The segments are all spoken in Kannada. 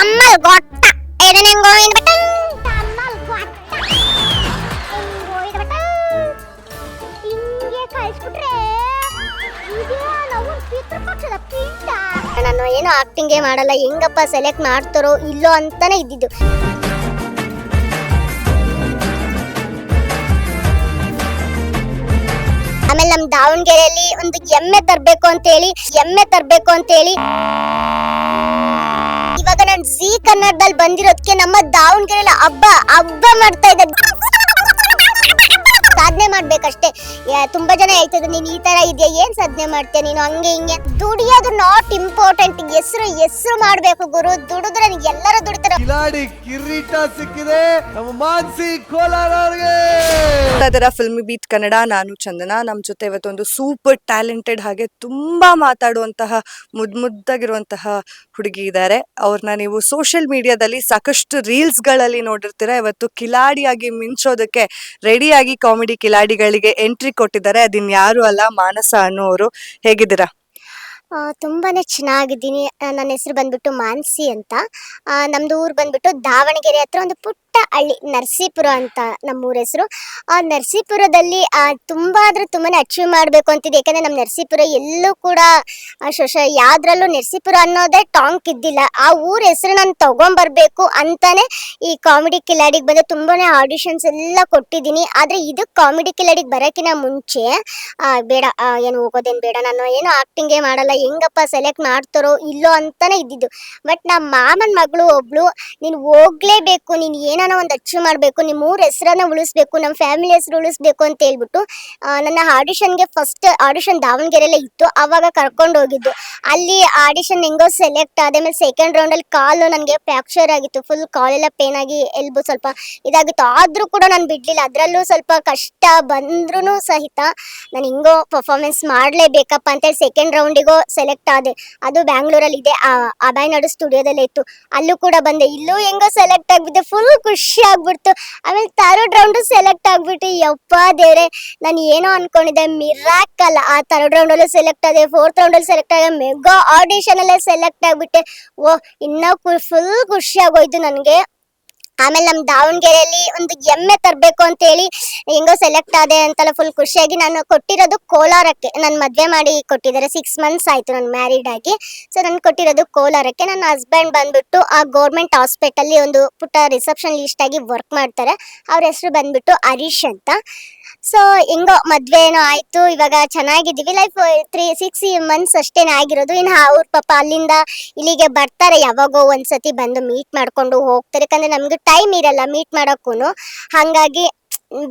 ತಮ್ಮಲ್ ತಮ್ಮಲ್ ಹಿಂಗೆ ಕಳಿಸ್ಬಿಟ್ರೆ ಇದೇ ನಾವು ಪಿತೃಪಕ್ಷದ ಪಿಂಡ. ನಾನು ಏನೋ ಆಕ್ಟಿಂಗೇ ಮಾಡಲ್ಲ. ಹೆಂಗಪ್ಪ ಸೆಲೆಕ್ಟ್ ಮಾಡ್ತಾರೋ ಇಲ್ಲೋ ಅಂತಾನೆ ಇದ್ದಿದ್ದು. ಆಮೇಲೆ ನಮ್ಮ ದಾವಣಗೆರೆಯಲ್ಲಿ ಒಂದು ಎಮ್ಮೆ ತರಬೇಕು ಅಂತೇಳಿ ಎಮ್ಮೆ ತರಬೇಕು ಅಂತ ಇವಾಗ ಜಿ ಕನ್ನಡದಲ್ಲಿ ಬಂದಿರೋದಕ್ಕೆ ನಮ್ಮ ದಾವಣಗೆರೆಯಲ್ಲಿ ಹಬ್ಬ ಹಬ್ಬ ಮಾಡ್ತಾ ಇದ್ದಾರೆ ಸಾಧನೆ ಮಾಡ್ಬೇಕಷ್ಟೇ. ತುಂಬಾ ಜನ ಹೇಳ್ತಿದ್ರು, ನೀನ್ ಈ ತರ ಇದೆಯಾ, ಏನ್ ಸಾಧನೆ ಮಾಡ್ತೀಯ ನೀನು, ಹಂಗೆ ಹಿಂಗೆ. ದುಡಿಯೋದು ನಾಟ್ ಇಂಪಾರ್ಟೆಂಟ್ ಹೆಸರು ಹೆಸರು ಮಾಡ್ಬೇಕು ಗುರು. ದುಡಿದ್ರೆ ಎಲ್ಲರೂ ದುಡಿತಾರೆ. ಕಿಲಾಡಿ ಕಿರೀಟ ಸಿಕ್ಕಿದೆ. ನಮ್ಮ ಮಾನ್ಸಿ ಕೋಲಾರ ಅವ್ರಿಗೆ ಇದ್ದೀರಾ? ಫಿಲ್ಮ್ ಬೀಟ್ ಕನ್ನಡ ನಾನು ಚಂದನ. ನಮ್ಮ ಜೊತೆ ಇವತ್ತೊಂದು ಸೂಪರ್ ಟ್ಯಾಲೆಂಟೆಡ್ ಹಾಗೆ ತುಂಬಾ ಮಾತಾಡುವಂತಹ, ಮುದ್ ಮುದ್ದಾಗಿರುವಂತಹ ಹುಡುಗಿ ಇದ್ದಾರೆ. ಅವ್ರನ್ನ ನೀವು ಸೋಷಿಯಲ್ ಮೀಡಿಯಾದಲ್ಲಿ ಸಾಕಷ್ಟು ರೀಲ್ಸ್ಗಳಲ್ಲಿ ನೋಡಿರ್ತೀರ. ಇವತ್ತು ಕಿಲಾಡಿಯಾಗಿ ಮಿಂಚೋದಕ್ಕೆ ರೆಡಿಯಾಗಿ ಕಾಮಿಡಿ ಕಿಲಾಡಿಗಳಿಗೆ ಎಂಟ್ರಿ ಕೊಟ್ಟಿದ್ದಾರೆ. ಅದಿನ್ ಯಾರು ಅಲ್ಲ ಮಾನಸ ಅನ್ನೋರು. ಹೇಗಿದ್ದೀರಾ? ತುಂಬಾನೇ ಚೆನ್ನಾಗಿದ್ದೀನಿ. ನನ್ನ ಹೆಸರು ಬಂದ್ಬಿಟ್ಟು ಮಾನ್ಸಿ ಅಂತ. ನಮ್ದು ಊರು ಬಂದ್ಬಿಟ್ಟು ದಾವಣಗೆರೆ ಹತ್ರ ಒಂದು ಪುಟ್ಟ ಹಳ್ಳಿ ನರಸೀಪುರ ಅಂತ ನಮ್ಮೂರ ಹೆಸರು. ಆ ನರಸೀಪುರದಲ್ಲಿ ತುಂಬಾ ಅಂದ್ರೆ ತುಂಬಾನೇ ಅಚೀವ್ ಮಾಡಬೇಕು ಅಂತಿದೆ. ಯಾಕಂದ್ರೆ ನಮ್ಮ ನರಸೀಪುರ ಎಲ್ಲೂ ಕೂಡ ಶೋಷ, ಯಾವ್ದ್ರಲ್ಲೂ ನರಸೀಪುರ ಅನ್ನೋದೇ ಟಾಂಕ್ ಇದ್ದಿಲ್ಲ. ಆ ಊರ ಹೆಸರು ನಾನು ತೊಗೊಂಬರ್ಬೇಕು ಅಂತಾನೆ ಈ ಕಾಮಿಡಿ ಕಿಲಾಡಿಗೆ ಬಂದು ತುಂಬಾನೇ ಆಡಿಷನ್ಸ್ ಎಲ್ಲ ಕೊಟ್ಟಿದ್ದೀನಿ. ಆದ್ರೆ ಇದು ಕಾಮಿಡಿ ಕಿಲಾಡಿಗೆ ಬರೋಕ್ಕಿಂತ ಮುಂಚೆ ಬೇಡ ಏನು ಹೋಗೋದೇನು ಬೇಡ, ನಾನು ಏನು ಆ್ಯಕ್ಟಿಂಗೇ ಮಾಡಲ್ಲ, ಹೆಂಗಪ್ಪ ಸೆಲೆಕ್ಟ್ ಮಾಡ್ತಾರೋ ಇಲ್ಲೋ ಅಂತಾನೆ ಇದ್ದಿದ್ದು. ಬಟ್ ನಮ್ಮ ಮಾಮನ ಮಗಳು ಒಬ್ಳು, ನೀನು ಹೋಗ್ಲೇಬೇಕು, ನೀನು ಏನಾನ ಒಂದು ಅಚೀವ್ ಮಾಡಬೇಕು ನಿಮ್ಮ ಊರ ಹೆಸರನ್ನ ಉಳಿಸ್ಬೇಕು ನಮ್ಮ ಫ್ಯಾಮಿಲಿ ಹೆಸರು ಉಳಿಸ್ಬೇಕು ಅಂತ ಹೇಳ್ಬಿಟ್ಟು ನನ್ನ ಆಡಿಷನ್ಗೆ ಫಸ್ಟ್ ಆಡಿಷನ್ ದಾವಣಗೆರೆಯಲ್ಲೇ ಇತ್ತು, ಅವಾಗ ಕರ್ಕೊಂಡು ಹೋಗಿದ್ದು. ಅಲ್ಲಿ ಆಡಿಷನ್ ಹೆಂಗೋ ಸೆಲೆಕ್ಟ್ ಆದ್ಮೇಲೆ ಸೆಕೆಂಡ್ ರೌಂಡಲ್ಲಿ ಕಾಲು ನನಗೆ ಫ್ಯಾಕ್ಚರ್ ಆಗಿತ್ತು ಫುಲ್ ಕಾಲೆಲ್ಲ ಪೇನ್ ಆಗಿ ಎಲ್ಬು ಸ್ವಲ್ಪ ಇದಾಗಿತ್ತು. ಆದ್ರೂ ಕೂಡ ನಾನು ಬಿಡಲಿಲ್ಲ, ಅದರಲ್ಲೂ ಸ್ವಲ್ಪ ಕಷ್ಟ ಬಂದ್ರೂ ಸಹಿತ ನಾನು ಹಿಂಗೋ ಪರ್ಫಾರ್ಮೆನ್ಸ್ ಮಾಡಲೇಬೇಕಪ್ಪ ಅಂತೇಳಿ ಸೆಕೆಂಡ್ ರೌಂಡಿಗೋ ಸೆಲೆಕ್ಟ್ ಆದೆ. ಅದು ಬ್ಯಾಂಗ್ಳೂರಲ್ಲಿ ಇದೆ ಅಭಯನಾಡು ಸ್ಟುಡಿಯೋದಲ್ಲೇ ಇತ್ತು. ಅಲ್ಲೂ ಕೂಡ ಬಂದೆ. ಇಲ್ಲೂ ಹೆಂಗೋ ಸೆಲೆಕ್ಟ್ ಆಗಿದ್ದೆ ಫುಲ್ ಖುಷಿ ಆಗ್ಬಿಡ್ತು. ಆಮೇಲೆ ಥರ್ಡ್ ರೌಂಡ್ ಸೆಲೆಕ್ಟ್ ಆಗ್ಬಿಟ್ಟು, ಯಪ್ಪ ದೇವ್ರೆ, ನಾನು ಏನೋ ಅನ್ಕೊಂಡಿದ್ದೆ ಮಿರಾಕಲ್ ಆ ಥರ್ಡ್ ಅಲ್ಲೇ ಸೆಲೆಕ್ಟ್ ಆದೆ ಫೋರ್ತ್ ರೌಂಡಲ್ಲಿ ಸೆಲೆಕ್ಟ್ ಆಗ ಮೆಗಾ ಆಡಿಷನ್ ಅಲ್ಲೇ ಸೆಲೆಕ್ಟ್ ಆಗ್ಬಿಟ್ಟೆ. ಓ ಇನ್ನೂ ಫುಲ್ ಖುಷಿ ಆಗೋಯ್ತು ನನಗೆ. ಆಮೇಲೆ ನಮ್ಮ ದಾವಣಗೆರೆಯಲ್ಲಿ ಒಂದು ಎಮ್ಮೆ ತರಬೇಕು ಅಂತ ಹೇಳಿ ಹೆಂಗೋ ಸೆಲೆಕ್ಟ್ ಆದೆ ಅಂತೆಲ್ಲ ಫುಲ್ ಖುಷಿಯಾಗಿ ನಾನು ಕೊಟ್ಟಿರೋದು ಕೋಲಾರಕ್ಕೆ. ನನ್ನ ಮದುವೆ ಮಾಡಿ ಕೊಟ್ಟಿದ್ದಾರೆ ಸಿಕ್ಸ್ ಮಂತ್ಸ್ ಆಯ್ತು ನಾನು ಮ್ಯಾರಿಡ್ ಆಗಿ. ಸೊ ನಾನು ಕೊಟ್ಟಿರೋದು ಕೋಲಾರಕ್ಕೆ. ನನ್ನ ಹಸ್ಬೆಂಡ್ ಬಂದ್ಬಿಟ್ಟು ಆ ಗೌರ್ಮೆಂಟ್ ಹಾಸ್ಪಿಟಲ್ಲಿ ಒಂದು ಪುಟ್ಟ ರಿಸೆಪ್ಷನ್ ಲಿಸ್ಟ್ ಆಗಿ ವರ್ಕ್ ಮಾಡ್ತಾರೆ. ಅವ್ರ ಹೆಸರು ಬಂದ್ಬಿಟ್ಟು ಹರೀಶ್ ಅಂತ. ಸೊ ಹೆಂಗೋ ಮದ್ವೆ ಏನೋ ಆಯ್ತು. ಇವಾಗ ಚೆನ್ನಾಗಿದ್ದೀವಿ. ಲೈಫ್ ತ್ರೀ ಸಿಕ್ಸ್ ಮಂತ್ಸ್ ಅಷ್ಟೇನೆ ಆಗಿರೋದು. ಇನ್ನು ಅವ್ರ ಪಾಪ ಅಲ್ಲಿಂದ ಇಲ್ಲಿಗೆ ಬರ್ತಾರೆ. ಯಾವಾಗೋ ಒಂದ್ಸತಿ ಬಂದು ಮೀಟ್ ಮಾಡ್ಕೊಂಡು ಹೋಗ್ತಾರೆ. ಯಾಕಂದ್ರೆ ನಮ್ಗೆ ಟೈಮ್ ಇರಲ್ಲ ಮೀಟ್ ಮಾಡೋಕ್ಕೂ ಹಾಗಾಗಿ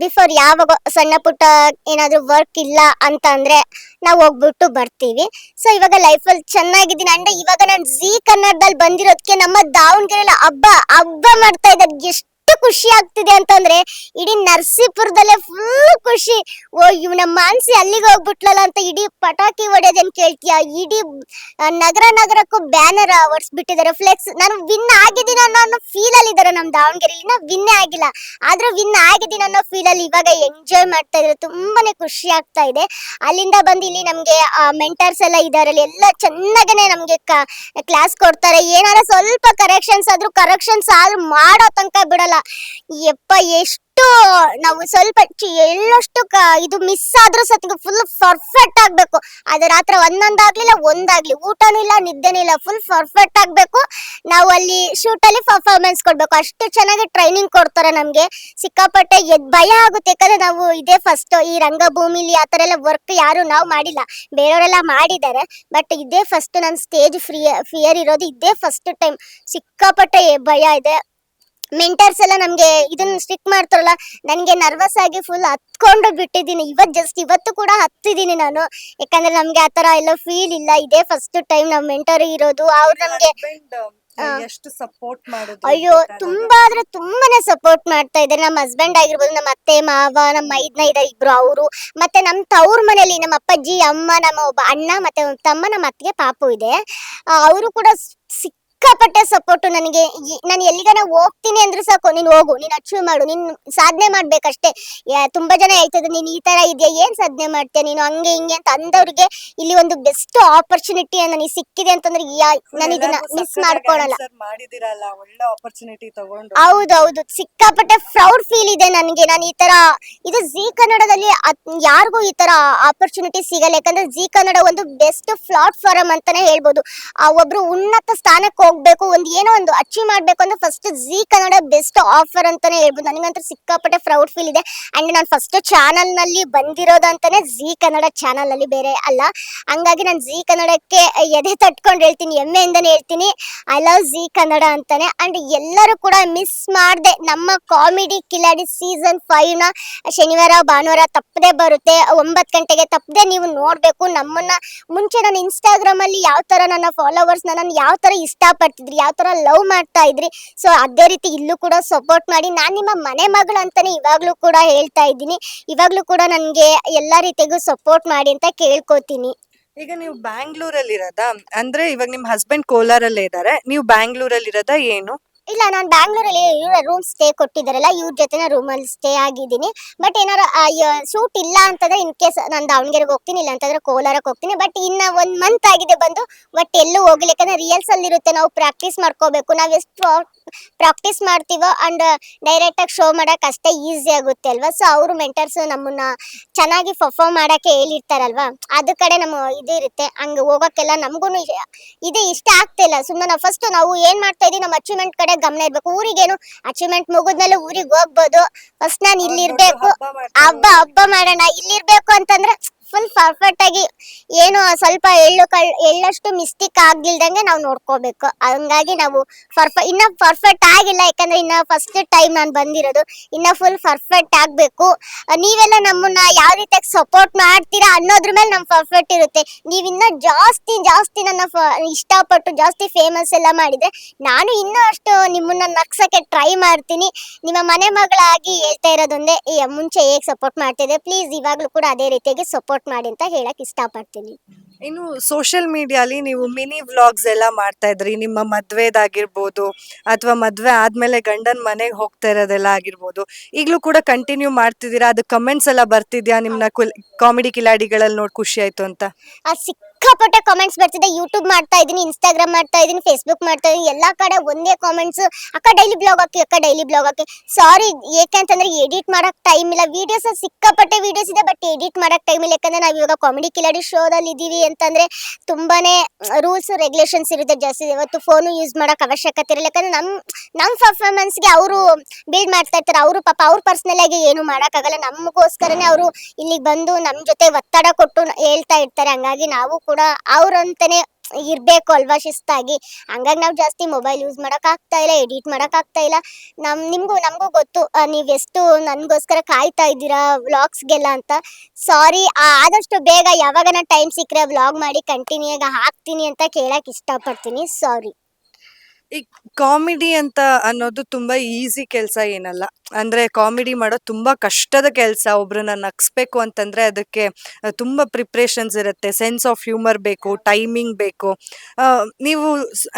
ಬಿಫೋರ್ ಯಾವಾಗ ಸಣ್ಣ ಪುಟ್ಟ ಏನಾದರೂ ವರ್ಕ್ ಇಲ್ಲ ಅಂತ ಅಂದರೆ ನಾವು ಹೋಗ್ಬಿಟ್ಟು ಬರ್ತೀವಿ. ಸೊ ಇವಾಗ ಲೈಫಲ್ಲಿ ಚೆನ್ನಾಗಿದ್ದೀನಿ. ಅಂದರೆ ಇವಾಗ ನಾನು ಝೀ ಕನ್ನಡದಲ್ಲಿ ಬಂದಿರೋದಕ್ಕೆ ನಮ್ಮ ದಾವಣಗೆರೆಯಲ್ಲಿ ಹಬ್ಬ ಹಬ್ಬ ಮಾಡ್ತಾ ಇದ್ದಾರೆ. ಎಷ್ಟು ಖುಷಿ ಆಗ್ತಿದೆ ಅಂತಂದ್ರೆ ಇಡೀ ನರಸೀಪುರದಲ್ಲೇ ಫುಲ್ ಖುಷಿ. ಓ, ಇವ್ ನಮ್ಮ ಮಾನ್ಸಿ ಅಲ್ಲಿಗೆ ಹೋಗ್ಬಿಟ್ಲಲ್ಲ ಅಂತ ಇಡೀ ಪಟಾಕಿ ಹೊಡೆಯೋದೇನ್ ಕೇಳ್ತೀಯ? ಇಡೀ ನಗರ ನಗರಕ್ಕೂ ಬ್ಯಾನರ್ ಹೊಡ್ಸ್ಬಿಟ್ಟಿದ್ದಾರೆ ಫ್ಲೆಕ್ಸ್ ನಾನು ವಿನ್ ಆಗಿದ್ದೀನಿ ಅನ್ನೋ ಫೀಲ್ ಅಲ್ಲಿ ಇದಾರೆ ನಮ್ ದಾವಣಗೆರೆ. ಇನ್ನ ವಿನ್ನೇ ಆಗಿಲ್ಲ. ಆದ್ರೂ ವಿನ್ ಆಗಿದ್ದೀನಿ ಅನ್ನೋ ಫೀಲ್ ಅಲ್ಲಿ ಇವಾಗ ಎಂಜಾಯ್ ಮಾಡ್ತಾ ಇದ್ರೆ ತುಂಬಾನೇ ಖುಷಿ ಆಗ್ತಾ ಇದೆ. ಅಲ್ಲಿಂದ ಬಂದು ಇಲ್ಲಿ ನಮ್ಗೆ ಮೆಂಟರ್ಸ್ ಎಲ್ಲ ಇದಾರೆ ಎಲ್ಲ ಚೆನ್ನಾಗನೆ ನಮ್ಗೆ ಕ್ಲಾಸ್ ಕೊಡ್ತಾರೆ. ಏನಾರ ಸ್ವಲ್ಪ ಕರೆಕ್ಷನ್ಸ್ ಆದ್ರೂ ಕರೆಕ್ಷನ್ಸ್ ಆದ್ರೂ ಮಾಡೋ ತನಕ ಬಿಡಲ್ಲ. ಯಪ್ಪ, ಎಷ್ಟು ನಾವು ಸ್ವಲ್ಪ ಎಳ್ಳಷ್ಟು ಇದು ಮಿಸ್ ಆದ್ರೂ ಸತ್ ಫುಲ್ ಪರ್ಫೆಕ್ಟ್ ಆಗ್ಬೇಕು. ಅದು ರಾತ್ರಿ ಒಂದೊಂದಾಗ್ಲಿಲ್ಲ, ಒಂದಾಗ್ಲಿ. ಊಟನೂ ಇಲ್ಲ ನಿದ್ದೆನೂ ಇಲ್ಲ ಫುಲ್ ಪರ್ಫೆಕ್ಟ್ ಆಗ್ಬೇಕು. ನಾವು ಅಲ್ಲಿ ಶೂಟ್ ಅಲ್ಲಿ ಪರ್ಫಾರ್ಮೆನ್ಸ್ ಕೊಡ್ಬೇಕು. ಅಷ್ಟು ಚೆನ್ನಾಗಿ ಟ್ರೈನಿಂಗ್ ಕೊಡ್ತಾರೆ ನಮ್ಗೆ. ಸಿಕ್ಕಾಪಟ್ಟೆ ಎದ್, ಭಯ ಆಗುತ್ತೆ. ಯಾಕಂದ್ರೆ ನಾವು ಇದೇ ಫಸ್ಟ್ ಈ ರಂಗಭೂಮಿಲಿ ಆ ಥರ ಎಲ್ಲ ವರ್ಕ್ ಯಾರು ನಾವು ಮಾಡಿಲ್ಲ. ಬೇರೆಯವರೆಲ್ಲ ಮಾಡಿದ್ದಾರೆ. ಬಟ್ ಇದೇ ಫಸ್ಟ್ ನನ್ನ ಸ್ಟೇಜ್ ಫ್ರೀ ಫಿಯರ್ ಇರೋದು ಇದೇ ಫಸ್ಟ್ ಟೈಮ್ ಸಿಕ್ಕಾಪಟ್ಟೆ ಭಯ ಇದೆ. ಮೆಂಟರ್ಸ್ ಎಲ್ಲ ನಮ್ಗೆ ಇದನ್ನ ಸ್ಟಿಕ್ ಮಾಡ್ತಾರಲ್ಲ ನನಗೆ ನರ್ವಸ್ ಆಗಿ ಫುಲ್ ಹತ್ಕೊಂಡು ಬಿಟ್ಟಿದ್ದೀನಿ. ಇವತ್ತು ಜಸ್ಟ್ ಇವತ್ತು ಕೂಡ ಹತ್ತಿದ್ದೀನಿ ನಾನು. ಯಾಕಂದ್ರೆ ನಮ್ಗೆ ಆತರ ಎಲ್ಲ ಫೀಲ್ ಇಲ್ಲ. ಇದೇ ಫಸ್ಟ್ ಟೈಮ್ ನಮ್ಮ ಮೆಂಟರ್ ಇರೋದು. ಅವ್ರು ನಮ್ಗೆ ಆ. ಎಷ್ಟು ಸಪೋರ್ಟ್ ಮಾಡೋದು ಅಯ್ಯೋ ತುಂಬಾ ಅಂದ್ರೆ ತುಂಬಾನೇ ಸಪೋರ್ಟ್ ಮಾಡ್ತಾ ಇದ್ದಾರೆ. ನಮ್ಮ ಹಸ್ಬೆಂಡ್ ಆಗಿರ್ಬೋದು ನಮ್ಮ ಅತ್ತೆ ಮಾವ ನಮ್ಮ ಮೈದ್ನ ಇದಾರೆ ಇಬ್ರು ಅವರು ಮತ್ತೆ ನಮ್ಮ ತವ್ರ ಮನೇಲಿ ನಮ್ಮ ಅಪ್ಪಾಜಿ ಅಮ್ಮ ನಮ್ಮ ಒಬ್ಬ ಅಣ್ಣ ಮತ್ತೆ ತಮ್ಮ ನಮ್ಮ ಅತ್ತಿಗೆ ಪಾಪು ಇದೆ. ಅವರು ಕೂಡ ಸಿಕ್ಕಾಪಟ್ಟೆ ಸಪೋರ್ಟ್ ನನಗೆ. ನಾನು ಎಲ್ಲಿಗಾನ ಹೋಗ್ತೀನಿ ಅಂದ್ರೆ ಸಾಕು. ನೀನು ಹೋಗು ನೀನು ಅಚೀವ್ ಮಾಡು ನೀನು ಸಾಧನೆ ಮಾಡ್ಬೇಕಷ್ಟೇ. ತುಂಬಾ ಜನ ಹೇಳ್ತಿದ್ರು ನೀನು ಈ ತರ ಇದೆಯಾ ಏನ್ ಸಾಧನೆ ಮಾಡ್ತೀಯ ನೀನು? ಹಂಗೆ ಹಿಂಗೆ ಅಂತ ಅಂದವ್ರಿಗೆ ಇಲ್ಲಿ ಒಂದು ಬೆಸ್ಟ್ ಆಪರ್ಚುನಿಟಿ ನನಗೆ ಸಿಕ್ಕಿದೆ ಅಂತಂದ್ರೆ ನಾನು ಇದನ್ನ ಮಿಸ್ ಮಾಡ್ಕೊಳಲ್ಲ. ಹೌದೌದು. ಸಿಕ್ಕಾಪಟ್ಟೆ ಪ್ರೌಡ್ ಫೀಲ್ ಇದೆ ನನಗೆ. ನಾನು ಈ ತರ ಇದು ಜಿ ಕನ್ನಡದಲ್ಲಿ ಯಾರಿಗೂ ಈ ತರ ಆಪರ್ಚುನಿಟಿ ಸಿಗಲ್ಲ. ಯಾಕಂದ್ರೆ ಜಿ ಕನ್ನಡ ಒಂದು ಬೆಸ್ಟ್ ಪ್ಲಾಟ್ಫಾರ್ಮ್ ಅಂತಾನೆ ಹೇಳ್ಬೋದು. ಆ ಒಬ್ರು ಉನ್ನತ ಸ್ಥಾನಕ್ಕೆ ಹೋಗ್ಬೇಕು, ಒಂದು ಏನೋ ಒಂದು ಅಚೀವ್ ಮಾಡ್ಬೇಕು ಅಂದ್ರೆ first Zee Kannada best offer ಅಂತಾನೆ ಹೇಳ್ಬೋದು. ನನಗಂತೂ ಸಿಕ್ಕಾಪಟ್ಟೆ ಪ್ರೌಡ್ ಫೀಲ್ ಇದೆ. ಅಂಡ್ ನಾನು ಫಸ್ಟ್ ಚಾನಲ್ನಲ್ಲಿ ಬಂದಿರೋದಂತಾನೆ ಜಿ ಕನ್ನಡ ಚಾನಲ್ ಅಲ್ಲಿ ಬೇರೆ ಅಲ್ಲ. ಹಂಗಾಗಿ ನಾನು ಜಿ ಕನ್ನಡಕ್ಕೆ ಎದೆ ತಟ್ಕೊಂಡು ಹೇಳ್ತೀನಿ, ಹೆಮ್ಮೆಯಿಂದನೇ ಹೇಳ್ತೀನಿ. ಐ ಲವ್ ಜಿ ಕನ್ನಡ ಅಂತಾನೆ. ಅಂಡ್ ಎಲ್ಲರೂ ಕೂಡ ಮಿಸ್ ಮಾಡದೆ. ನಮ್ಮ ಕಾಮಿಡಿ ಕಿಲಾಡಿ ಸೀಸನ್ ಫೈವ್ನ ಶನಿವಾರ, ಭಾನುವಾರ ತಪ್ಪದೆ ಬರುತ್ತೆ. ಒಂಬತ್ತು ಗಂಟೆಗೆ ತಪ್ಪದೆ ನೀವು ನೋಡ್ಬೇಕು. ನಮ್ಮನ್ನ ಮುಂಚೆ ನಾನು ಇನ್ಸ್ಟಾಗ್ರಾಮ್ ಅಲ್ಲಿ ಯಾವ ತರ ನನ್ನ ಫಾಲೋವರ್ಸ್ ನನ್ನ ಯಾವ ತರ ಇಷ್ಟ ಪಡ್ತಿದ್ರಿ ಯಾವ ತರ ಲವ್ ಮಾಡ್ತಾ ಇದ್ರಿ. ಸೊ ಅದೇ ರೀತಿ ಇಲ್ಲೂ ಕೂಡ ಸಪೋರ್ಟ್ ಮಾಡಿ, ನಾನು ನಿಮ್ಮ ಮನೆ ಮಗಳು ಅಂತಾನೆ ಇವಾಗ್ಲೂ ಕೂಡ ಹೇಳ್ತಾ ಇದ್ದೀನಿ. ಇವಾಗ್ಲೂ ಕೂಡ ನನಗೆ ಎಲ್ಲಾ ರೀತಿಗೂ ಸಪೋರ್ಟ್ ಮಾಡಿ ಅಂತ ಕೇಳ್ಕೊತೀನಿ. ಈಗ ನೀವು ಬ್ಯಾಂಗ್ಳೂರಲ್ಲಿ ಇರೋದಾ ಅಂದ್ರೆ ಇವಾಗ ನಿಮ್ ಹಸ್ಬೆಂಡ್ ಕೋಲಾರಲ್ಲೇ ಇದ್ದಾರೆ ನೀವು ಬ್ಯಾಂಗ್ಳೂರಲ್ಲಿ ಇರೋದಾ ಏನು? ಇಲ್ಲ, ನಾನು ಬ್ಯಾಂಗ್ಳೂರಲ್ಲಿ ಇವ್ರು ರೂಮ್ ಸ್ಟೇ ಕೊಟ್ಟಿದ್ದಾರಲ್ಲ, ಇವ್ರ ಜೊತೆನ ರೂಮಲ್ಲಿ ಸ್ಟೇ ಆಗಿದ್ದೀನಿ. ಬಟ್ ಏನಾರು ಶೂಟ್ ಇಲ್ಲ ಅಂತಂದ್ರೆ ಇನ್ ಕೇಸ್ ನಾನು ದಾವಣಗೆರೆಗೆ ಹೋಗ್ತೀನಿ, ಇಲ್ಲ ಅಂತಂದ್ರೆ ಕೋಲಾರಕ್ಕೆ ಹೋಗ್ತೀನಿ. ಬಟ್ ಇನ್ನ ಒಂದು ಮಂತ್ ಆಗಿದೆ ಬಂದು ಬಟ್ ಎಲ್ಲೂ ಹೋಗ್ಲಿಕ್ಕೆ ರಿಯಲ್ಸ್ ಅಲ್ಲಿ ಇರುತ್ತೆ. ನಾವು ಪ್ರಾಕ್ಟೀಸ್ ಮಾಡ್ಕೋಬೇಕು. ನಾವ್ ಎಷ್ಟು ಪ್ರಾಕ್ಟೀಸ್ ಮಾಡ್ತೀವೋ ಅಂಡ್ ಡೈರೆಕ್ಟ್ ಆಗಿ ಶೋ ಮಾಡಕ್ ಅಷ್ಟೇ ಈಸಿ ಆಗುತ್ತೆ ಅಲ್ವಾ? ಸೊ ಅವರು ಮೆಂಟರ್ಸ್ ನಮ್ಮನ್ನ ಚೆನ್ನಾಗಿ ಪರ್ಫಾರ್ಮ್ ಮಾಡಕ್ಕೆ ಹೇಳಿರ್ತಾರಲ್ವಾ? ಅದ ಕಡೆ ನಮ್ಮ ಇದು ಇರುತ್ತೆ. ಹಂಗೆ ಹೋಗಕ್ಕೆಲ್ಲ ನಮಗೂ ಇದೇ ಇಷ್ಟ ಆಗ್ತಿಲ್ಲ ಸುಮ್ಮನೆ ಫಸ್ಟ್ ನಾವು ಏನ್ ಮಾಡ್ತಾ ಇದೀವಿ, ನಮ್ಮ ಅಚೀವ್ಮೆಂಟ್ ಕಡೆ ಗಮನ ಇರ್ಬೇಕು ಊರಿಗೇನು ಅಚೀವ್ಮೆಂಟ್ ಮುಗಿದ್ಮೇಲೆ ಊರಿಗೆ ಹೋಗ್ಬೋದು. ಫಸ್ಟ್ ನಾನು ಇಲ್ಲಿ ಇರ್ಬೇಕು ಹಬ್ಬ ಹಬ್ಬ ಮಾಡೋಣ. ಇಲ್ಲಿರ್ಬೇಕು ಅಂತಂದ್ರೆ ಫುಲ್ ಪರ್ಫೆಕ್ಟ್ ಆಗಿ ಏನು ಸ್ವಲ್ಪ ಎಳ್ಳು ಕಳ್, ಎಳ್ಳಷ್ಟು ಮಿಸ್ಟೇಕ್ ಆಗಿಲ್ದಂಗೆ ನಾವು ನೋಡ್ಕೋಬೇಕು. ಹಂಗಾಗಿ ನಾವು ಪರ್ಫೆ ಇನ್ನ ಪರ್ಫೆಕ್ಟ್ ಆಗಿಲ್ಲ, ಯಾಕಂದ್ರೆ ಇನ್ನ ಫಸ್ಟ್ ಟೈಮ್ ನಾನು ಬಂದಿರೋದು. ಇನ್ನ ಫುಲ್ ಪರ್ಫೆಕ್ಟ್ ಆಗ್ಬೇಕು. ನೀವೆಲ್ಲ ನಮ್ಮನ್ನ ಯಾವ ರೀತಿಯಾಗಿ ಸಪೋರ್ಟ್ ಮಾಡ್ತೀರಾ ಅನ್ನೋದ್ರ ಮೇಲೆ ನಮ್ಮ ಪರ್ಫೆಕ್ಟ್ ಇರುತ್ತೆ. ನೀವು ಇನ್ನ ಜಾಸ್ತಿ ಜಾಸ್ತಿ ನನ್ನ ಇಷ್ಟಪಟ್ಟು ಜಾಸ್ತಿ ಫೇಮಸ್ ಎಲ್ಲ ಮಾಡಿದ್ರೆ ನಾನು ಇನ್ನೂ ಅಷ್ಟು ನಿಮ್ಮನ್ನ ನಗ್ಸಕ್ಕೆ ಟ್ರೈ ಮಾಡ್ತೀನಿ. ನಿಮ್ಮ ಮನೆ ಮಗಳಾಗಿ ಹೇಳ್ತಾ ಇರೋದೊಂದೇ ಮುಂಚೆ ಹೇಗೆ ಸಪೋರ್ಟ್ ಮಾಡ್ತಿದ್ದೆ ಪ್ಲೀಸ್ ಇವಾಗಲೂ ಕೂಡ ಅದೇ ರೀತಿಯಾಗಿ ಸಪೋರ್ಟ್ ಮಾಡಿ ಅಂತ ಹೇಳಕ್ ಇಷ್ಟಪಡ್ತೀನಿ. ಇನ್ನು ಸೋಷಿಯಲ್ ಮೀಡಿಯಾಲಿ ನೀವು ಮಿನಿ ವ್ಲಾಗ್ಸ್ ಎಲ್ಲ ಮಾಡ್ತಾ ಇದ್ರಿ. ನಿಮ್ಮ ಮದ್ವೆದಾಗಿರ್ಬೋದು ಅಥವಾ ಮದ್ವೆ ಆದ್ಮೇಲೆ ಗಂಡನ್ ಮನೆಗೆ ಹೋಗ್ತಾ ಇರೋದೆಲ್ಲ ಆಗಿರ್ಬೋದು. ಈಗಲೂ ಕೂಡ ಕಂಟಿನ್ಯೂ ಮಾಡ್ತಿದ್ದೀರಾ? ಅದು ಕಮೆಂಟ್ಸ್ ಎಲ್ಲ ಬರ್ತಿದ್ಯಾ? ನಿಮ್ನ ಕಾಮಿಡಿ ಕಿಲಾಡಿಗಳಲ್ಲಿ ನೋಡಿ ಖುಷಿ ಆಯ್ತು ಅಂತ. ಸಿಕ್ಕಾಪಟ್ಟೆ ಕಾಮೆಂಟ್ಸ್ ಬರ್ತಿದೆ. ಯೂಟ್ಯೂಬ್ ಮಾಡ್ತಾ ಇದೀನಿ ಇನ್ಸ್ಟಾಗ್ರಾಮ್ ಮಾಡ್ತಾ ಇದೀನಿ ಫೇಸ್ಬುಕ್ ಮಾಡ್ತಾ ಇದೀನಿ ಎಲ್ಲಾ ಕಡೆ ಒಂದೇ ಕಾಮೆಂಟ್ಸ್ ಅಕ್ಕ ಡೈಲಿ ಬ್ಲಾಗ್ ಹಾಕಿ, ಅಕ್ಕ ಡೈಲಿ ಬ್ಲಾಗ್ ಹಾಕಿ. ಸಾರಿ ಏಕೆಂತಂದ್ರೆ ಎಡಿಟ್ ಮಾಡಕ್ ಟೈಮ್ ಇಲ್ಲ. ವಿಡಿಯೋಸ್ ಸಿಕ್ಕಾಪಟ್ಟೆ ವಿಡಿಯೋಸ್ ಇದೆ ಬಟ್ ಎಡಿಟ್ ಮಾಡಕ್ ಟೈಮ್ ಇಲ್ಲ. ಯಾಕಂದ್ರೆ ನಾವ್ ಇವಾಗ ಕಾಮಿಡಿ ಕಿಲಾಡಿ ಶೋದಲ್ಲಿ ಇದೀವಿ ಅಂತಂದ್ರೆ ತುಂಬಾನೇ ರೂಲ್ಸ್ ರೆಗ್ಯುಲೇಷನ್ಸ್ ಇರುತ್ತೆ ಜಾಸ್ತಿ. ಇವತ್ತು ಫೋನ್ ಯೂಸ್ ಮಾಡಕ್ ಅವಶ್ಯಕತೆ ಇರಲ್ಲ. ಯಾಕಂದ್ರೆ ನಮ್ ನಮ್ ಪರ್ಫಾರ್ಮೆನ್ಸ್ಗೆ ಅವರು ಬಿಲ್ಡ್ ಮಾಡ್ತಾ ಇರ್ತಾರೆ. ಅವರು ಪಾಪ ಅವ್ರ ಪರ್ಸನಲ್ ಆಗಿ ಏನು ಆಗಲ್ಲ. ನಮಗೋಸ್ಕರನೇ ಅವರು ಇಲ್ಲಿಗೆ ಬಂದು ನಮ್ ಜೊತೆ ಒತ್ತಡ ಕೊಟ್ಟು ಹೇಳ್ತಾ ಇರ್ತಾರೆ. ಹಂಗಾಗಿ ನಾವು ಕೂಡ ಅವ್ರಂತಾನೆ ಇರಬೇಕು ಅಲ್ವಾ ಶಿಸ್ತಾಗಿ. ಹಂಗಾಗಿ ನಾವು ಜಾಸ್ತಿ ಮೊಬೈಲ್ ಯೂಸ್ ಮಾಡಕ್ ಆಗ್ತಾ ಇಲ್ಲ ಎಡಿಟ್ ಮಾಡೋಕ್ಕಾಗ್ತಾ ಇಲ್ಲ. ನಮ್, ನಿಮಗೂ, ನಮಗೂ ಗೊತ್ತು ನೀವೆಷ್ಟು ನೀವ್ ಎಷ್ಟು ನನ್ಗೋಸ್ಕರ ಕಾಯ್ತಾ ಇದ್ದೀರಾ ವ್ಲಾಗ್ಸ್ಗೆಲ್ಲ ಅಂತ. ಸಾರಿ ಆದಷ್ಟು ಬೇಗ ಯಾವಾಗನ ಟೈಮ್ ಸಿಕ್ಕರೆ ವ್ಲಾಗ್ ಮಾಡಿ ಕಂಟಿನ್ಯೂ ಆಗಿ ಹಾಕ್ತೀನಿ ಅಂತ ಕೇಳಕ್ ಇಷ್ಟಪಡ್ತೀನಿ. ಸಾರಿ ಈ ಕಾಮಿಡಿ ಅಂತ ಅನ್ನೋದು ತುಂಬಾ ಈಸಿ ಕೆಲಸ ಏನಲ್ಲ. ಅಂದ್ರೆ ಕಾಮಿಡಿ ಮಾಡೋದು ತುಂಬಾ ಕಷ್ಟದ ಕೆಲಸ. ಒಬ್ರನ್ನ ನಗ್ಸ್ಬೇಕು ಅಂತಂದ್ರೆ ಅದಕ್ಕೆ ತುಂಬಾ ಪ್ರಿಪ್ರೇಷನ್ಸ್ ಇರುತ್ತೆ. ಸೆನ್ಸ್ ಆಫ್ ಹ್ಯೂಮರ್ ಬೇಕು, ಟೈಮಿಂಗ್ ಬೇಕು. ನೀವು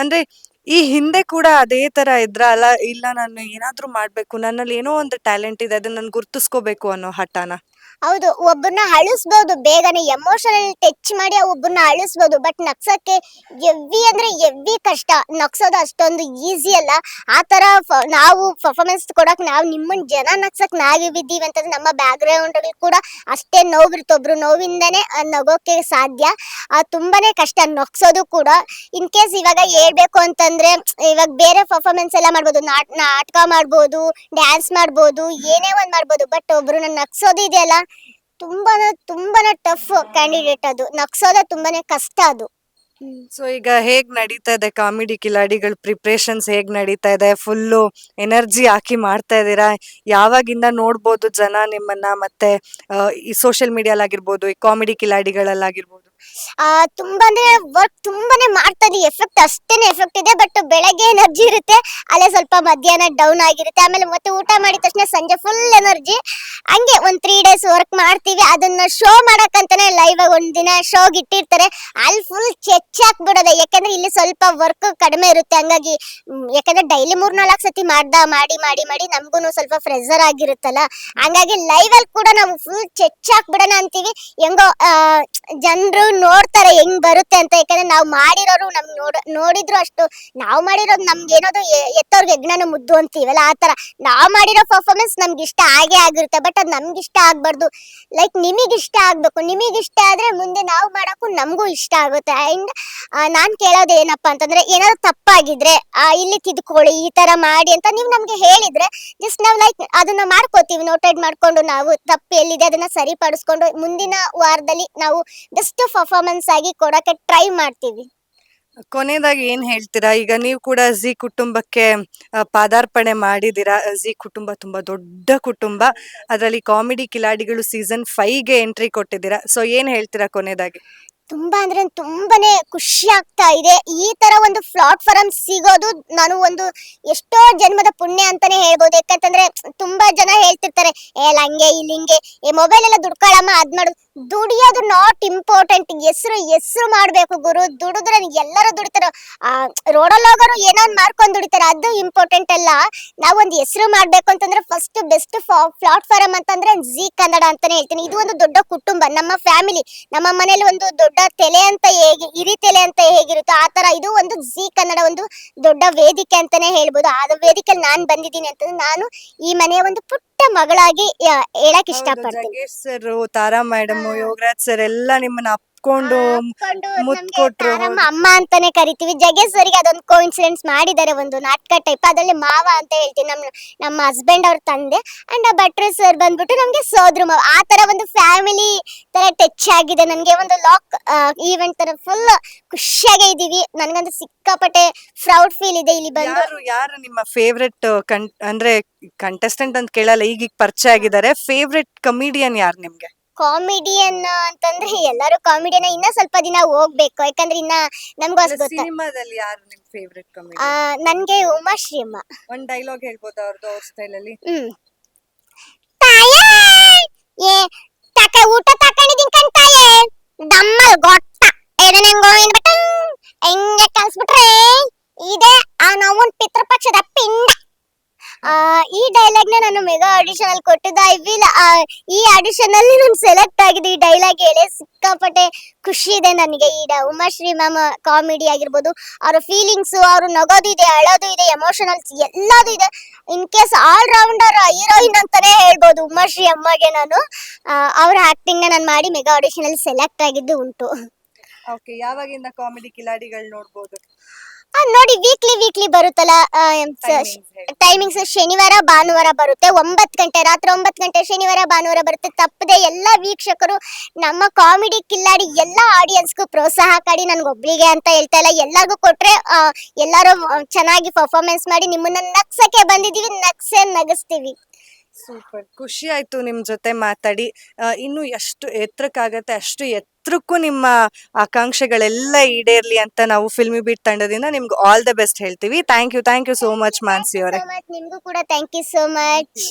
ಅಂದ್ರೆ ಈ ಹಿಂದೆ ಕೂಡ ಅದೇ ತರ ಇದ್ರ ಅಲ್ಲ, ಇಲ್ಲ ನಾನು ಏನಾದ್ರೂ ಮಾಡ್ಬೇಕು, ನನ್ನಲ್ಲಿ ಏನೋ ಒಂದು ಟ್ಯಾಲೆಂಟ್ ಇದೆ, ಅದನ್ನ ನಾನು ಗುರ್ತಿಸ್ಕೋಬೇಕು ಅನ್ನೋ ಹಠಾನ. ಹೌದು ಒಬ್ಬರನ್ನ ಅಳಿಸ್ಬೋದು. ಬೇಗನೆ ಎಮೋಷನಲ್ ಟಚ್ ಮಾಡಿ ಒಬ್ಬರನ್ನ ಅಳಿಸ್ಬೋದು. ಬಟ್ ನಗ್ಸಕ್ಕೆ ಎವ್ವಿ ಅಂದ್ರೆ ಎವ್ವಿ ಕಷ್ಟ. ನಗ್ಸೋದು ಅಷ್ಟೊಂದು ಈಸಿ ಅಲ್ಲ. ಆ ತರ ನಾವು ಪರ್ಫಾರ್ಮೆನ್ಸ್ ಕೊಡಕ್ ನಾವು ನಿಮ್ಮನ್ ಜನ ನಗ್ಸಕ್ ನಾವಿದ್ದೀವಿ ಅಂತಂದ್ರೆ ನಮ್ಮ ಬ್ಯಾಕ್ ಗ್ರೌಂಡ್ ಕೂಡ ಅಷ್ಟೇ ನೋವಿರುತ್ತೆ. ಒಬ್ರು ನೋವಿಂದನೇ ನಗೋಕೆ ಸಾಧ್ಯ. ಆ, ತುಂಬಾನೇ ಕಷ್ಟ ನಗ್ಸೋದು ಕೂಡ. ಇನ್ ಕೇಸ್ ಇವಾಗ ಹೇಳ್ಬೇಕು ಅಂತಂದ್ರೆ, ಇವಾಗ ಬೇರೆ ಪರ್ಫಾರ್ಮೆನ್ಸ್ ಎಲ್ಲ ಮಾಡ್ಬೋದು. ನಾಟ್, ನಾಟಕ ಮಾಡ್ಬೋದು ಡ್ಯಾನ್ಸ್ ಮಾಡ್ಬೋದು, ಏನೇ ಒಂದ್ ಮಾಡ್ಬೋದು. ಬಟ್ ಒಬ್ರು ನಗ್ಸೋದು ಇದೆಯಲ್ಲ? ತುಂಬಾನೇ ತುಂಬಾನೇ ಟಫ್ ಕ್ಯಾಂಡಿಡೇಟ್ ಅದು. ನಗ್ಸೋದೇ ತುಂಬಾನೇ ಕಷ್ಟ ಅದು. ಸೊ ಈಗ ಹೇಗ್ ನಡೀತಾ ಇದೆ? ಕಾಮಿಡಿ ಕಿಲಾಡಿಗಳ ಪ್ರಿಪ್ರೇಷನ್ಸ್ ಹೇಗ್ ನಡೀತಾ ಇದೆ? ಫುಲ್ಲು ಎನರ್ಜಿ ಹಾಕಿ ಮಾಡ್ತಾ ಇದ್ದೀರಾ? ಯಾವಾಗಿಂದ ನೋಡ್ಬೋದು ಜನ ನಿಮ್ಮನ್ನ? ಮತ್ತೆ ಈ ಸೋಷಿಯಲ್ ಮೀಡಿಯಾಲಾಗಿರ್ಬೋದು ಈ ಕಾಮಿಡಿ ಕಿಲಾಡಿಗಳಲ್ಲಾಗಿರ್ಬೋದು. ತುಂಬಾ ಅಂದ್ರೆ ವರ್ಕ್ ತುಂಬಾನೇ ಮಾಡ್ತಾ ಎಫೆಕ್ಟ್ ಅಷ್ಟೇನೆ ಎಫೆಕ್ಟ್ ಇದೆ ಬಟ್ ಬೆಳಗ್ಗೆ ಎನರ್ಜಿ ಇರುತ್ತೆ, ಅಲ್ಲೇ ಸ್ವಲ್ಪ ಮಧ್ಯಾಹ್ನ ಡೌನ್ ಆಗಿರುತ್ತೆ, ಆಮೇಲೆ ಮತ್ತೆ ಊಟ ಮಾಡಿದ ತಕ್ಷಣ ಸಂಜೆ ಫುಲ್ ಎನರ್ಜಿ ಹಂಗೆ ಒಂದ್ ತ್ರೀ ಡೇಸ್ ವರ್ಕ್ ಮಾಡ್ತೀವಿ, ಅದನ್ನ ಶೋ ಮಾಡಕ್ಕಂತಾನೆ ಲೈವ್ ಆಗಿ ಒಂದ್ ದಿನ ಶೋಗ್ ಇಟ್ಟಿರ್ತಾರೆ ಅಲ್ಲಿ ಫುಲ್ ಚೆಚ್ ಬಿಡೋದೆ ಯಾಕಂದ್ರೆ ಇಲ್ಲಿ ಸ್ವಲ್ಪ ವರ್ಕ್ ಕಡಿಮೆ ಇರುತ್ತೆ, ಹಂಗಾಗಿ ಯಾಕಂದ್ರೆ ಡೈಲಿ ಮೂರ್ ನಾಲ್ಕು ಸತಿ ಮಾಡ್ದ, ಮಾಡಿ ಮಾಡಿ ಮಾಡಿ ನಮ್ಗೂ ಸ್ವಲ್ಪ ಫ್ರೆಶರ್ ಆಗಿರುತ್ತಲ್ಲ. ಹಂಗಾಗಿ ಲೈವ್ ಅಲ್ಲಿ ಕೂಡ ನಾವು ಫುಲ್ ಚೆಚ್ ಬಿಡೋಣ ಅಂತೀವಿ. ಹೆಂಗೋ ಜನರು ನೋಡ್ತಾರೆ ಹೆಂಗ್ ಬರುತ್ತೆ ಅಂತ, ಯಾಕಂದ್ರೆ ನಾವು ಮಾಡಿರೋರು ನಮ್ ನೋಡ, ನೋಡಿದ್ರು ಅಷ್ಟು, ನಾವು ಮಾಡಿರೋದು ನಮ್ಗೆ ಏನಾದ್ರು ಎತ್ತವ್ರಿಗೆ ಯಜ್ಞನ ಮುದ್ದು ಅಂತೀವಲ್ಲ, ಆ ತರ ನಾವ್ ಮಾಡಿರೋ ಪರ್ಫಾರ್ಮೆನ್ಸ್ ನಮ್ಗೆ ಇಷ್ಟ ಆಗೇ ಆಗಿರುತ್ತೆ ಬಟ್ ಅದು ನಮ್ಗೆ ಇಷ್ಟ ಆಗ್ಬಾರ್ದು. ಲೈಕ್ ನಿಮಗೆ ಇಷ್ಟ ಆಗ್ಬೇಕು. ನಿಮಗೆ ಇಷ್ಟ ಆದ್ರೆ ಮುಂದೆ ನಾವು ಮಾಡಕ್ಕೂ ನಮಗೂ ಇಷ್ಟ ಆಗುತ್ತೆ. ಅಂಡ್ ನಾನ್ ಕೇಳೋದು ಏನಪ್ಪಾ ಅಂತಂದ್ರೆ, ಏನಾದ್ರು ತಪ್ಪಾಗಿದ್ರೆ ಇಲ್ಲಿ ತಿದ್ಕೊಳ್ಳಿ, ಈ ತರ ಮಾಡಿ ಅಂತ ನೀವು ನಮ್ಗೆ ಹೇಳಿದ್ರೆ ಜಸ್ಟ್ ನಾವು ಲೈಕ್ ಅದನ್ನ ಮಾಡ್ಕೋತೀವಿ ನೋಟೆಡ್ ಮಾಡ್ಕೊಂಡು ನಾವು ತಪ್ಪು ಎಲ್ಲಿದೆ ಅದನ್ನ ಸರಿಪಡಿಸ್ಕೊಂಡು, ಮುಂದಿನ ವಾರದಲ್ಲಿ ನಾವು ಬೆಸ್ಟ್ ಪರ್ಫಾರ್ಮೆನ್ಸ್ ಆಗಿ ಕೊಡಕ್ಕೆ ಟ್ರೈ ಮಾಡ್ತೀವಿ. ಕೊನೆಯದಾಗಿ ಏನ್ ಹೇಳ್ತೀರಾ? ಈಗ ನೀವು ಕೂಡ ಜಿ ಕುಟುಂಬಕ್ಕೆ ಪಾದಾರ್ಪಣೆ ಮಾಡಿದ್ದೀರಾ? ಜಿ ಕುಟುಂಬ ತುಂಬಾ ದೊಡ್ಡ ಕುಟುಂಬ. ಅದರಲ್ಲಿ ಕಾಮಿಡಿ ಕಿಲಾಡಿಗಳು ಸೀಸನ್ಗೆ ಎಂಟ್ರಿ ಕೊಟ್ಟಿದ್ದೀರಾ? ಸೊ ಏನ್ ಹೇಳ್ತೀರಾ ಕೊನೆಯದಾಗಿ ತುಂಬಾ ಅಂದ್ರೆ ತುಂಬಾನೇ ಖುಷಿ ಆಗ್ತಾ ಇದೆ. ಈ ತರ ಒಂದು ಪ್ಲಾಟ್ಫಾರ್ಮ್ ಸಿಗೋದು ನಾನು ಒಂದು ಎಷ್ಟೋ ಜನ್ಮದ ಪುಣ್ಯ ಅಂತಾನೆ ಹೇಳ್ಬೋದು. ಯಾಕಂತಂದ್ರೆ ತುಂಬಾ ಜನ ಹೇಳ್ತಿರ್ತಾರೆ, ಏ ಲಂಗೆ ಇಲ್ಲಿ ಹಿಂಗೆ ಈ ಮೊಬೈಲ್ ಎಲ್ಲ ದುಡ್ಕೊಳ್ಳಮ್ಮ ಅದ್ ಮಾಡು. ದುಡಿಯೋದು ನಾಟ್ ಇಂಪಾರ್ಟೆಂಟ್ ಹೆಸರು ಹೆಸರು ಮಾಡ್ಬೇಕು ಗುರು. ದುಡಿದ್ರೆ ಎಲ್ಲರೂ ದುಡಿತಾರ. ಆ ರೋಡಲ್ಲಿ ಹೋಗೋರು ಏನೋ ಮಾರ್ಕೊಂಡು ಮಾಡ್ಕೊಂಡ್ ದುಡಿತಾರೆ. ಅದು ಇಂಪಾರ್ಟೆಂಟ್ ಅಲ್ಲ. ನಾವೊಂದು ಹೆಸರು ಮಾಡ್ಬೇಕು ಅಂತಂದ್ರೆ ಫಸ್ಟ್ ಬೆಸ್ಟ್ ಪ್ಲಾಟ್ಫಾರ್ಮ್ ಅಂತಂದ್ರೆ ಜಿ ಕನ್ನಡ ಅಂತಾನೆ ಹೇಳ್ತೀನಿ. ಇದು ಒಂದು ದೊಡ್ಡ ಕುಟುಂಬ. ನಮ್ಮ ಫ್ಯಾಮಿಲಿ ನಮ್ಮ ಮನೇಲಿ ಒಂದು ದೊಡ್ಡ ತೆಲೆ ಅಂತ ಹೇಗೆ ಹಿರಿ ತೆಲೆ ಅಂತ ಹೇಗಿರುತ್ತೋ ಆ ತರ ಇದು ಒಂದು ಜಿ ಕನ್ನಡ ಒಂದು ದೊಡ್ಡ ವೇದಿಕೆ ಅಂತಾನೆ ಹೇಳ್ಬೋದು. ಆ ವೇದಿಕೆ ನಾನು ಬಂದಿದ್ದೀನಿ ಅಂತಂದ್ರೆ ನಾನು ಈ ಮನೆಯ ಒಂದು ಪುಟ್ಟ ಮಗಳಾಗಿ ಹೇಳಕ್ ಇಷ್ಟಪಡ್ತೀನಿ. Sir Tara madam Yogaraj sir ಎಲ್ಲ ನಿಮ್ಮನ್ನ ಅಪ್ಕೊಂಡು ಮುತ್ಕೊಟ್ರು ಮುತ್ ಕೊಟ್ರು, ತಾರಮ್ಮ ಅಮ್ಮ ಅಂತಾನೆ ಕರಿತೀವಿ. ಜಗೇಶ್ವರಿಗೆ ಅದೊಂದು ಕೋಇನ್ಸಿಡೆನ್ಸ್ ಮಾಡಿದ್ದಾರೆ ಒಂದು ನಾಟಕ ಟೈಪ್ ಅದರಲ್ಲಿ ಮಾವ ಅಂತ ಹೇಳ್ತೀವಿ ನಮ್ಮ ನಮ್ಮ ಹಸ್ಬೆಂಡ್ ಅವ್ರ ತಂದೆ ಅಂಡ್ ಆ ಭಟ್ರು ಸರ್ ಬಂದ್ಬಿಟ್ಟು ನಮ್ಗೆ ಸೋದ್ರ ಮಾವ. ಆ ತರ ಒಂದು ಫ್ಯಾಮಿಲಿ ತರ ಟಚ್ ಆಗಿದೆ. ನನ್ಗೆ ಒಂದು ಲಾಕ್ ಈವೆಂಟ್ ತರ ಫುಲ್ ಖುಷಿಯಾಗೆ ಇದೀವಿ ನನ್ಗಂತೂ ಸಿಕ್ಕಾಪಟ್ಟೆ ಪ್ರೌಡ್ ಫೀಲ್ ಇದೆ ಇಲ್ಲಿ ಬಂದು. ಯಾರು ಯಾರು ನಿಮ್ಮ ಫೇವ್ರೆಟ್ ಕಂ ಅಂದ್ರೆ ಕಂಟೆಸ್ಟೆಂಟ್ ಅಂತ ಕೇಳಲ್ಲ ಈಗ ಪರಿಚಯ ಆಗಿದ್ದಾರೆ. ಫೇವ್ರೆಟ್ ಕಮಿಡಿಯನ್ ಯಾರು ನಿಮ್ಗೆ? ಕಾಮಿಡಿಯನ್ ಅಂತಂದ್ರೆ ಎಲ್ಲರೂ ಕಾಮಿಡಿಯನ್ ಇನ್ನ ಸ್ವಲ್ಪ ದಿನ ಹೋಗ್ಬೇಕು. ಯಾಕಂದ್ರೆ ಇನ್ನ ನಮ್ಗೂ ಅಷ್ಟು ಗೊತ್ತ? ಸಿನಿಮಾದಲ್ಲಿ ಯಾರು ನಿಮ್ ಫೇವ್ರೆಟ್ ಕಾಮಿಡಿ ನನ್ಗೆ ಉಮಾಶ್ರೀ ಅಮ್ಮ ಒಂದ್ ಡೈಲಾಗ್ ಹೇಳ್ಬೋದು ಅವ್ರದ್ದು ಅವ್ರ ಸ್ಟೈಲ್ ಅಲ್ಲಿ? ಹ್ಮ್ ತಾಯೇ ಏ ತಕ ಊಟ ತಕೊಂಡಿದ್ದೀನಿ ಕಣ್ ತಾಯೇ ದಮ್ಮಲ್ ಗೊಟ್ಟ ಎಡನೆಂಗೋ ಏನ್ ಬಟ ಹೆಂಗೆ ಕಲ್ಸ್ಬಿಟ್ರೆ ಇದೆ ಆ ನಾವೊಂದ್ ಪಿತೃಪಕ್ಷದ ಪಿಂಡ ಆ ಈ ಡೈಲಾಗ್ನ ನಾನು ಮೆಗಾ ಆಡಿಷನ್ ಅಲ್ಲಿ ಕೊಟ್ಟಿದ್ದ? ಐ ವಿಲ್ ಈ ಆಡಿಷನ್ ಅಲ್ಲಿ ನಾನು ಸೆಲೆಕ್ಟ್ ಆಗಿದೆ ಈ ಡೈಲಾಗ್ ಹೇಳಿ ಸಿಕ್ಕಾಪಟ್ಟೆ ಖುಷಿ ಇದೆ ನನಗೆ. ಈ ಉಮಾಶ್ರೀ ಮ್ಯಾಮ್ ಕಾಮಿಡಿ ಆಗಿರ್ಬೋದು, ಅವರ ಫೀಲಿಂಗ್ಸ್ ಅವರು ನಗೋದು ಇದೆ, ಅಳೋದು ಇದೆ ಎಮೋಷನಲ್ಸ್ ಎಲ್ಲದೂ ಇದೆ. In case all rounder heroine ಅಂತಾನೆ ಹೇಳ್ಬೋದು ಉಮಾಶ್ರೀ ಅಮ್ಮಗೆ ನಾನು. ಅವ್ರ ಆಕ್ಟಿಂಗ್ ನಾನು ಮಾಡಿ ಮೆಗಾ ಆಡಿಷನ್ ಅಲ್ಲಿ ಸೆಲೆಕ್ಟ್ ಆಗಿದ್ದು ಉಂಟು. ಓಕೆ ಯಾವಾಗಿಂದ ಕಾಮಿಡಿ ಕಿಲಾಡಿಗಳು ನೋಡ್ಬೋದು? ನೋಡಿ ವೀಕ್ಲಿ ವೀಕ್ಲಿ ಬರುತ್ತಲ್ಲ ಟೈಮಿಂಗ್ಸ್ ಶನಿವಾರ ಭಾನುವಾರ ಬರುತ್ತೆ. ಒಂಬತ್ತು ಗಂಟೆ ರಾತ್ರಿ ಒಂಬತ್ತು ಗಂಟೆ ಶನಿವಾರ ಭಾನುವಾರ ಬರುತ್ತೆ. ತಪ್ಪದೆ ಎಲ್ಲ ವೀಕ್ಷಕರು ನಮ್ಮ ಕಾಮಿಡಿ ಕಿಲ್ಲಾಡಿ ಎಲ್ಲ ಆಡಿಯನ್ಸ್ಗೂ ಪ್ರೋತ್ಸಾಹ ಕಾಡಿ ನನ್ಗೊಬ್ಳಿಗೆ ಅಂತ ಹೇಳ್ತಾ ಇಲ್ಲ. ಎಲ್ಲರಿಗೂ ಕೊಟ್ರೆ ಎಲ್ಲರೂ ಚೆನ್ನಾಗಿ ಪರ್ಫಾರ್ಮೆನ್ಸ್ ಮಾಡಿ ನಿಮ್ಮನ್ನ ನಗ್ಸಕ್ಕೆ ಬಂದಿದ್ದೀವಿ. ನಗ್ಸೆ ನಗಿಸ್ತೀವಿ. ಸೂಪರ್. ಖುಷಿ ಆಯ್ತು ನಿಮ್ ಜೊತೆ ಮಾತಾಡಿ. ಆ, ಇನ್ನು ಎಷ್ಟು ಎತ್ತರಕ್ಕಾಗತ್ತೆ ಅಷ್ಟು ಎತ್ತರಕ್ಕೂ ನಿಮ್ಮ ಆಕಾಂಕ್ಷೆಗಳೆಲ್ಲ ಈಡೇರ್ಲಿ ಅಂತ ನಾವು ಫಿಲ್ಮಿ ಬೀಟ್ ತಂಡದಿಂದ ನಿಮ್ಗೆ ಆಲ್ ದ ಬೆಸ್ಟ್ ಹೇಳ್ತೀವಿ. Thank you thank you so much Mansi ಅವರೇ. ನಿಮ್ಗೂ ಕೂಡ ಥ್ಯಾಂಕ್ ಯು ಸೋ ಮಚ್